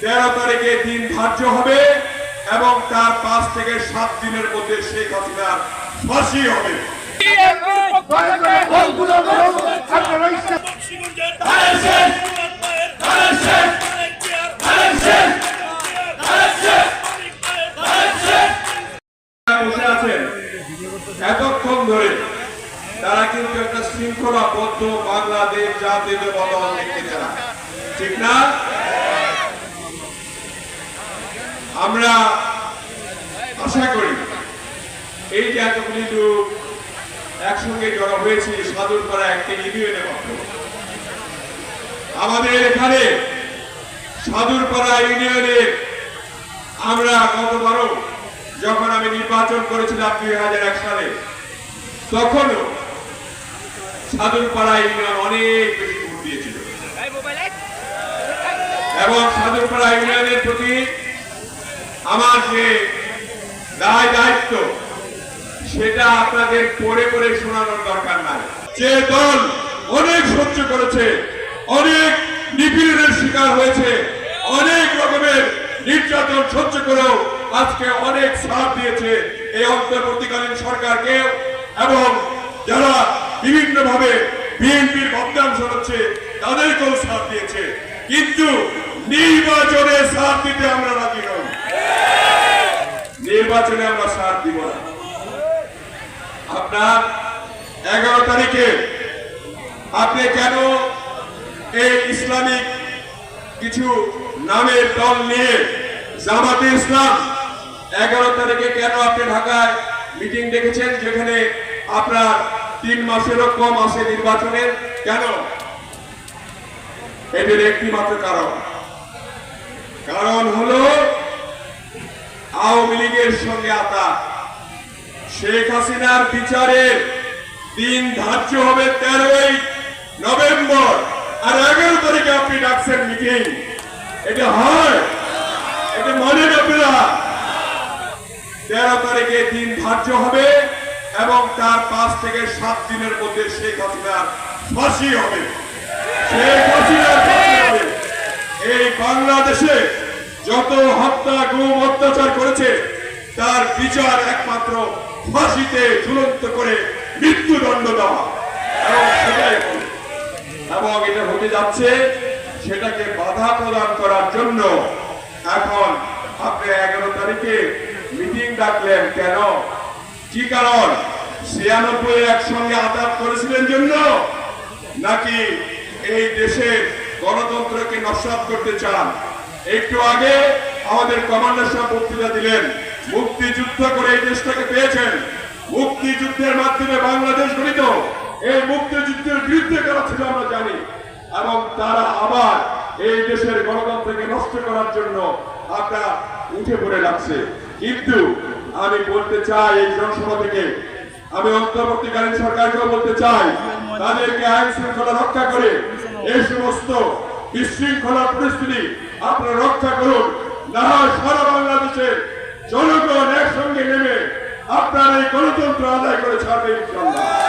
তেরো তারিখে দিন ধার্য হবে এবং তার পাঁচ থেকে সাত দিনের মধ্যে শেখ হাসিনার ফাঁসি হবে। এতক্ষণ ধরে তারা কিন্তু একটা শৃঙ্খলাবদ্ধ বাংলাদেশ জাতীয় বদল দেখতে চান ঠিক না আমরা আশা করি। এই যে এতগুলি লোক একসঙ্গে জড়ো হয়েছে সাধুর পাড়া একটা ইউনিয়নের মতো আমাদের এখানে সাধুর পাড়া ইউনিয়নের আমরা গতবারও যখন আমি নির্বাচন করেছিলাম দুই হাজার এক সালে, তখনও সাধুরপাড়া ইউনিয়ন অনেক বেশি ভোট দিয়েছিল। এবং সাধুরপাড়া ইউনিয়নের প্রতি আমার যে দায় দায়িত্ব। সেটা আপনাদের পড়ে শোনানোর দরকার নাই। যে দল অনেক সহ্য করেছে, অনেক নিপীড়নের শিকার হয়েছে, অনেক রকমের নির্যাতন সহ্য করেও আজকে অনেক সাথ দিয়েছে এই অন্তর্বর্তীকালীন সরকারকে এবং যারা বিভিন্ন ভাবে বিএনপির বদনাম তাদেরকেও সাথ দিয়েছে। কিন্তু নির্বাচনে সাথ দিতে আমরা রাজি নই। নির্বাচনে আমরা সাথ দিব না। আপনার এগারো তারিখে আপনি কেন এই ইসলামিক কিছু নামের দল নিয়ে জামাতে ইসলাম? এগারো তারিখে কেন আপনি ঢাকায় মিটিং ডেকেছেন যেখানে আপনার তিন মাসেরও কম আছে নির্বাচনের কেন? এদের একটি মাত্র কারণ। কারণ হলো আওয়ামী লীগের সঙ্গে আতা। শেখ হাসিনার বিচারের দিন ধার্য হবে তেরোই নভেম্বর। আর এগারো তারিখে আপনি ডাকছেন মিটিং। এটা হয়। এটা মনে আপনারা তেরো তারিখে দিন ধার্য হবে এবং তার পাঁচ থেকে সাত দিনের মধ্যে শেখ হাসিনার ফাঁসি হবে। শেখ হাসিনার ফাঁসি হবে। এই বাংলাদেশে যত হত্যা, গুম, অত্যাচার করেছে, তার বিচার একমাত্র ফাঁসিতে ঝুলন্ত করে মৃত্যুদণ্ড দেওয়া। এবং এটা হতে যাচ্ছে, সেটাকে বাধা প্রদান করার জন্য। এখন আপনি এগারো তারিখে মিটিং ডাকলেন কেন? কি কারণ? ছিয়ানব্বই একসঙ্গে আঘাত করেছিলেন জন্য? নাকি এই দেশের গণতন্ত্রকে নস্বাত করতে চান? একটু আগে আমাদের কমান্ডার সাহেব বক্তৃতা দিলেন। মুক্তিযুদ্ধ করে এই দেশটাকে পেয়েছেন। মুক্তিযুদ্ধের মাধ্যমে বাংলাদেশ গঠিত। এই মুক্তিযুদ্ধের বিরুদ্ধে করা ছিল আমরা জানি। এবং তারা আবার এই দেশের গণতন্ত্রকে নষ্ট করার জন্য আপনার উঠে পড়ে লাগছে। কিন্তু আমি বলতে চাই এই জনসভা থেকে, আমি অন্তর্বর্তীকালীন সরকারকেও বলতে চাই, তাদেরকে আইন শৃঙ্খলা রক্ষা করে এই সমস্ত বিশৃঙ্খলা পরিস্থিতি, আপনারা রক্ষা করুন। না সারা বাংলাদেশের জনগণ একসঙ্গে নেমে আপনার এই গণতন্ত্র আদায় করে ছাড়বে ইনশাল্লাহ